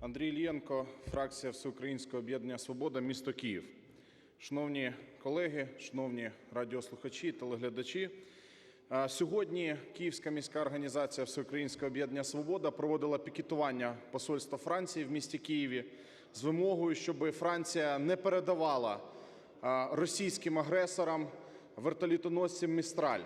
Андрій Іллєнко, фракція Всеукраїнського об'єднання Свобода, місто Київ. Шановні колеги, шановні радіослухачі, телеглядачі. Сьогодні Київська міська організація Всеукраїнського об'єднання Свобода проводила пікетування посольства Франції в місті Києві з вимогою, щоб Франція не передавала російським агресорам вертолітоносцям Містраль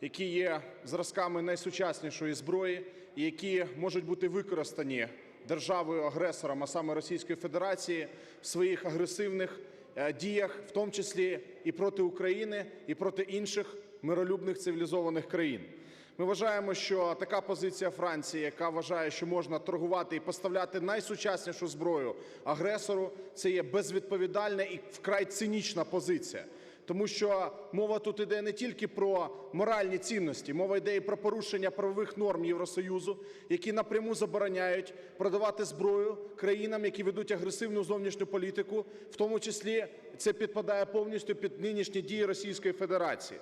які є зразками найсучаснішої зброї, і які можуть бути використані державою-агресором, а саме Російської Федерації, в своїх агресивних е, діях, в тому числі і проти України, і проти інших миролюбних цивілізованих країн. Ми вважаємо, що така позиція Франції, яка вважає, що можна торгувати і поставляти найсучаснішу зброю агресору, це є безвідповідальна і вкрай цинічна позиція. Тому що мова тут іде не тільки про моральні цінності, мова йде і про порушення правових норм Євросоюзу, які напряму забороняють продавати зброю країнам, які ведуть агресивну зовнішню політику, в тому числі це підпадає повністю під нинішні дії Російської Федерації.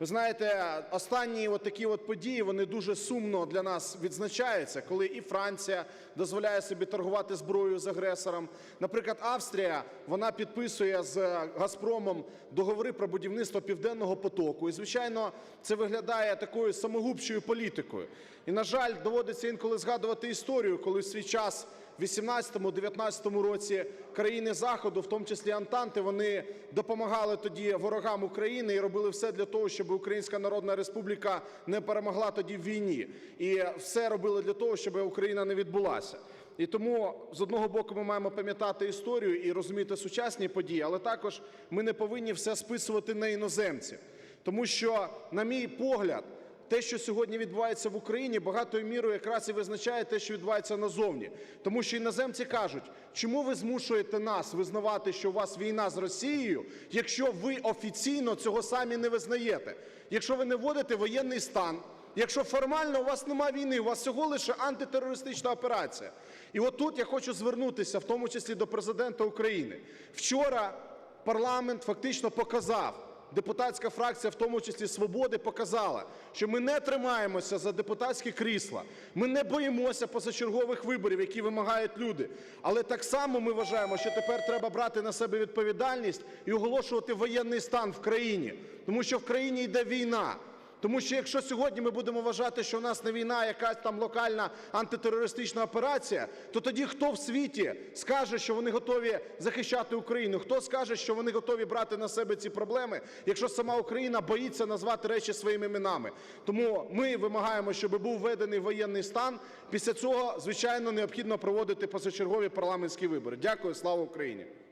Ви знаєте, останні от такі от події вони дуже сумно для нас відзначаються, коли і Франція дозволяє собі торгувати зброєю з агресором. Наприклад, Австрія вона підписує з Газпромом договори про будівництво південного потоку. І звичайно, це виглядає такою самогубчою політикою. І на жаль, доводиться інколи згадувати історію, коли в свій час. В 18-19 році країни Заходу, в тому числі Антанти, вони допомагали тоді ворогам України і робили все для того, щоб Українська Народна Республіка не перемогла тоді в війні. І все робили для того, щоб Україна не відбулася. І тому з одного боку ми маємо пам'ятати історію і розуміти сучасні події, але також ми не повинні все списувати на іноземців, тому що, на мій погляд, те, що сьогодні відбувається в Україні, багатою мірою якраз і визначає те, що відбувається назовні. Тому що іноземці кажуть, чому ви змушуєте нас визнавати, що у вас війна з Росією, якщо ви офіційно цього самі не визнаєте, якщо ви не вводите воєнний стан, якщо формально у вас нема війни, у вас всього лише антитерористична операція. І отут я хочу звернутися, в тому числі до Президента України. Вчора парламент фактично показав, депутатська фракція, в тому числі "Свободи", показала, що ми не тримаємося за депутатські крісла, ми не боїмося позачергових виборів, які вимагають люди. Але так само ми вважаємо, що тепер треба брати на себе відповідальність і оголошувати воєнний стан в країні, тому що в країні йде війна. Тому що якщо сьогодні ми будемо вважати, що у нас не війна, а якась там локальна антитерористична операція, то тоді хто в світі скаже, що вони готові захищати Україну? Хто скаже, що вони готові брати на себе ці проблеми, якщо сама Україна боїться назвати речі своїми іменами? Тому ми вимагаємо, щоб був введений воєнний стан. Після цього, звичайно, необхідно проводити позачергові парламентські вибори. Дякую. Слава Україні!